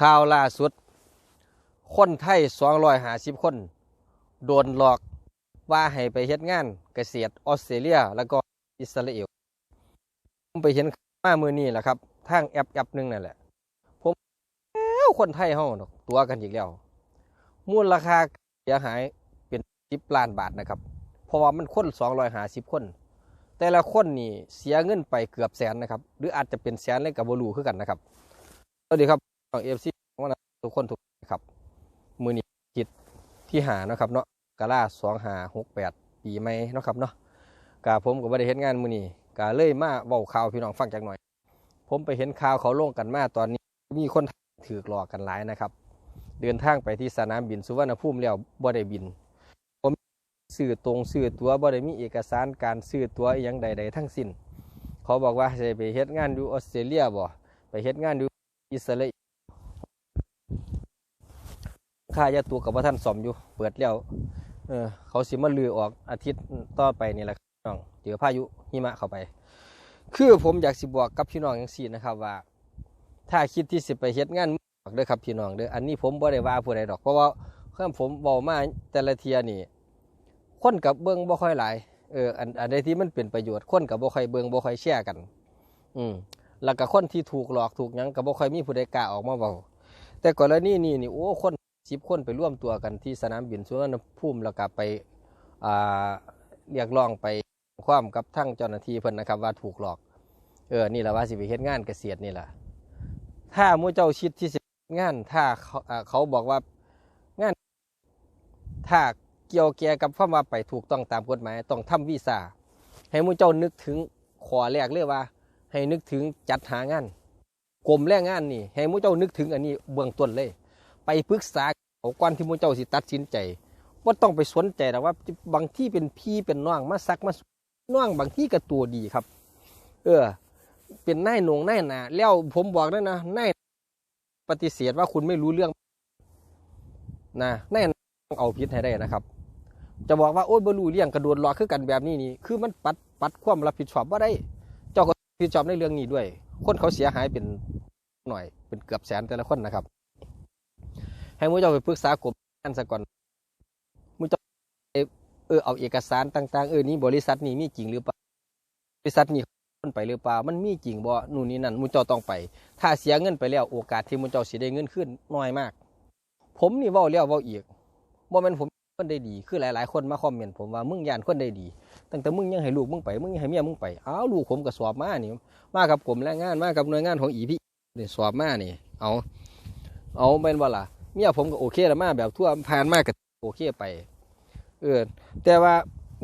ข่าวล่าสุด คนไทย250 คน โดนหลอกว่าให้ไปเฮ็ดงานเกษตรออสเตรเลีย แล้วก็อิสราเอลผมไปเห็นมามือนี้แหละครับทางแอปแอปนึงนั่นแหละ ผมแล้วคนไทยเฮาดอกตัวกันอีกแล้ว มูลค่าเสียหายเป็น10ล้านบาทนะครับ เพราะว่ามันคน250 คน แต่ละคนนี่เสียเงินไปเกือบแสนนะครับ หรืออาจจะเป็นแสนเลยกับบรูคือกันนะครับสวัสดีครับ ฟังเอฟซีทุกคนทุกคนครับ มือนี้จิตที่หานะครับเนาะกาล่าสองหาหกแปดปีใหม่นะครับเนาะกาผมก็บ่ได้เห็นงานมือนี้กาเลยมาเบาข่าวพี่น้องฟังจากหน่อย ผมไปเห็นข่าวเขาลงกันมาตอนนี้มีคนถือหลอกกันหลายนะครับ เดินทางไปที่สนามบินสุวรรณภูมิแล้วบ่ได้บินผมซื้อตรงซื้อตัวบ่ได้มีเอกสารการซื้อตัวอหยังใด ๆ ทั้งสิ้น เขาบอกว่าจะไปเฮ็ดงานอยู่ออสเตรเลียบ่ไปเฮ็ดงานอยู่อิสราเอล ค่ายาตัวกับว่าท่านสอมอยู่ เปิดแล้วเออเขาสิมาลือออกอาทิตย์ต่อไปนี่แหละครับพี่น้องเจอพายุหิมะเข้าไป คือผมอยากสิบอกกับพี่น้องอย่างสี่นะครับว่า ถ้าคิดที่สิไปเฮ็ดงานบอกเด้อครับพี่น้องเด้ออันนี้ผมบ่ได้ว่าผู้ใดดอกเพราะว่าเพื่อนผมบอกมาแต่ละเทียนี่คนกับเบิ้งบ่ค่อยหลายเอออันอันใดที่มันเป็นประโยชน์คนกับบ่ค่อยเบิ้งบ่ค่อยแชร์กัน อืมแล้วก็คนที่ถูกหลอกถูกยังกับบ่ค่อยมีผู้ใดกล้าออกมาเว้าแต่กรณีนี้นี่โอ้คน สิบคนไปร่วมตัวกันที่สนามบินสุวรรณภูมิแล้วก็ไปเรียกร้องไปความกับทั้งเจ้าหน้าที่เพิ่นนะครับว่าถูกหลอก เออ นี่แหละว่าสิไปเฮ็ดงานเกษตรนี่แหละถ้ามู่เจ้าชิดที่สิงานถ้าเขาเขาบอกว่างาน ถ้าเกี่ยวแก่กับคำว่าไปถูกต้องตามกฎหมายต้องทำวีซ่าให้มู่เจ้านึกถึงขอแรกเลยกว่า ให้นึกถึงจัดหางานกรมแรงงานนี่ ให้มู่เจ้านึกถึงอันนี้เบื้องต้นเลย ไปปรึกษาเขาก่อนที่มู่เจ้าสิตัดสินใจว่าต้องไปสนใจแต่ว่าบางที่เป็นพี่เป็นน้องมาซักมาน้องบางที่ก็ตัวดีครับ เออ เป็นนายหนงนายหนาแล้วผมบอกแล้วนะนายปฏิเสธว่าคุณไม่รู้เรื่องนะนายต้องเอาพิษให้ได้นะครับ จะบอกว่าโอ้ยบรูเรื่องกระโดดหลอกคือกันแบบนี้นี่คือมันปัดปัดความรับผิดชอบว่าได้ เจ้าก็รับผิดชอบในเรื่องนี้ด้วย คนเขาเสียหายเป็นหน่อยเป็นเกือบแสนแต่ละคนนะครับ ให้มุ้เจ้าไปปรึกษากรมการซะก่อนมุ้เจ้าเออเอาเอกสารต่าง ๆ เออนี่บริษัทนี้มีจริงหรือเปล่าบริษัทนี้คนไปหรือเปล่ามันมีจริงบ่นู่นนี่นั่นมุ้เจ้าต้องไป ถ้าเสียเงินไปแล้วโอกาสที่มุ้เจ้าสิได้เงินขึ้นน้อยมาก ผมนี่ว้าแล้วว้าอีกบ่แม่นผมคนได้ดี คือหลายๆ คนมาคอมเมนต์ผมว่ามึงยานคนได้ดี ตั้งแต่มึงยังให้ลูกมึงไป มึงยังให้เมียมึงไป อ้าวลูกผมก็สอบมานี่ มากับกรมแรงงาน มากับหน่วยงานของอีพี่นี่สอบมานี่ เอา เอาเป็นว่าล่ะ เมียผมก็โอเคล้วมาแบบทั่วผ่านมากก็โอเคไป เออ แต่ว่า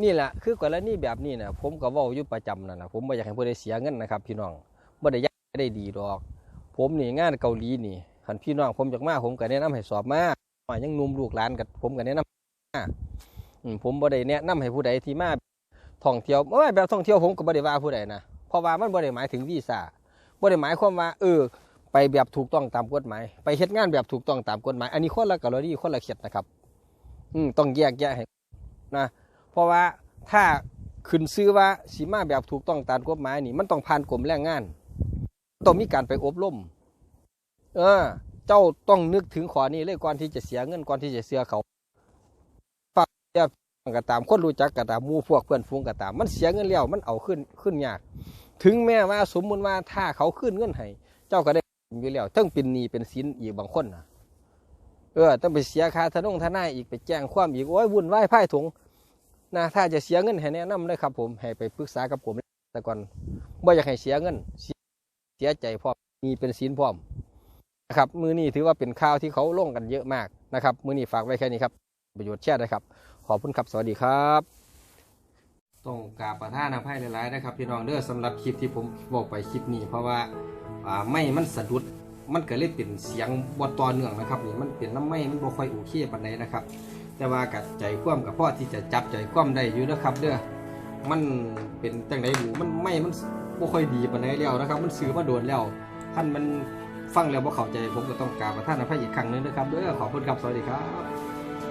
นี่แหละคือกรณีแบบนี้นะผมก็เว้าอยู่ประจำนั่นนะผมไม่อยากให้ผู้ใดเสียเงินนะครับ พี่น้องไม่ได้ยากได้ดีดอก ผมนี่งานเกาหลีนี่หันพี่น้องผมจากมาผมก็แนะนำให้สอบมาว่ายังนุ่มลูกหลานกับผมก็แนะนำมาผมบ่ได้แนะนำให้ผู้ใดที่มาท่องเที่ยวไม่แบบท่องเที่ยวผมก็บ่ได้ว่าผู้ใดนะเพราะว่ามันบ่ได้หมายถึงวีซ่าบ่ได้หมายความว่าเออ ไปแบบถูกต้องตามกฎหมาย ไปเฮ็ดงานแบบถูกต้องตามกฎหมาย อันนี้คนละกรณีคนละเขตนะครับ อืมต้องแยกแยะให้นะ เพราะว่าถ้าขึ้นซื้อว่าสีมาแบบถูกต้องตามกฎหมายนี่ มันต้องผ่านกรมแรงงาน ต้องมีการไปอบรม เออ เจ้าต้องนึกถึงขอนี้เลยก่อนที่จะเสียเงินก่อนที่จะเสียเขาฝากเสียก็ตามคนรู้จักก็ตามมู่พวกเพื่อนฝูงก็ตาม มันเสียเงินแล้วมันเอาขึ้นขึ้นยาก ถึงแม้ว่าสมมุติว่าถ้าเขาขึ้นเงินให้เจ้าก็ได้ อยู่แล้วต้งเป็นหนี้เป็นสินอีกบางคนนะเออต้องไปเสียค่าทนงทนายอีกไปแจ้งความอีกโอ้ยวุ่นวายพ่ายถงนะถ้าจะเสียเงินให้แนะนำเลยครับ ผมให้ไปปรึกษากับผมแต่ก่อนบ่อยากให้เสียเงินเสียเสียใจพร้อมมีเป็นสินพร้อมนะครับมือนี้ถือว่าเป็นข่าวที่เขาลงกันเยอะมากนะครับ มือนี้ฝากไว้แค่นี้ครับ ประโยชน์แชร์นะครับ ขอบคุณครับ สวัสดีครับ ต้องกราบประท่านอภัยหลายๆนะครับพี่น้องเด้อสำหรับคลิปที่ผมบอกไปคลิปนี้ เพราะว่าอ่าไม่มันสะดุดมันก็เลยเป็นเสียงบอต่อเนื่องนะครับนี่มันเป็นน้ำไม่มันบ่ค่อยโอเคปานใดนะครับ แต่ว่ากับใจคว่ำกับพ่อที่จะจับใจคว่ำได้อยู่นะครับเด้อมันเป็นจังไดบูมันไม่มันบ่ค่อยดีปานใดแล้วนะครับ มันซื้อมาโดนแล้วท่านมันฟังแล้วบ่เข้าใจผมก็ต้องกราบประท่านอภัยอีกครั้งหนึงนะครับเด้อขอบคุณครับสวัสดีครับ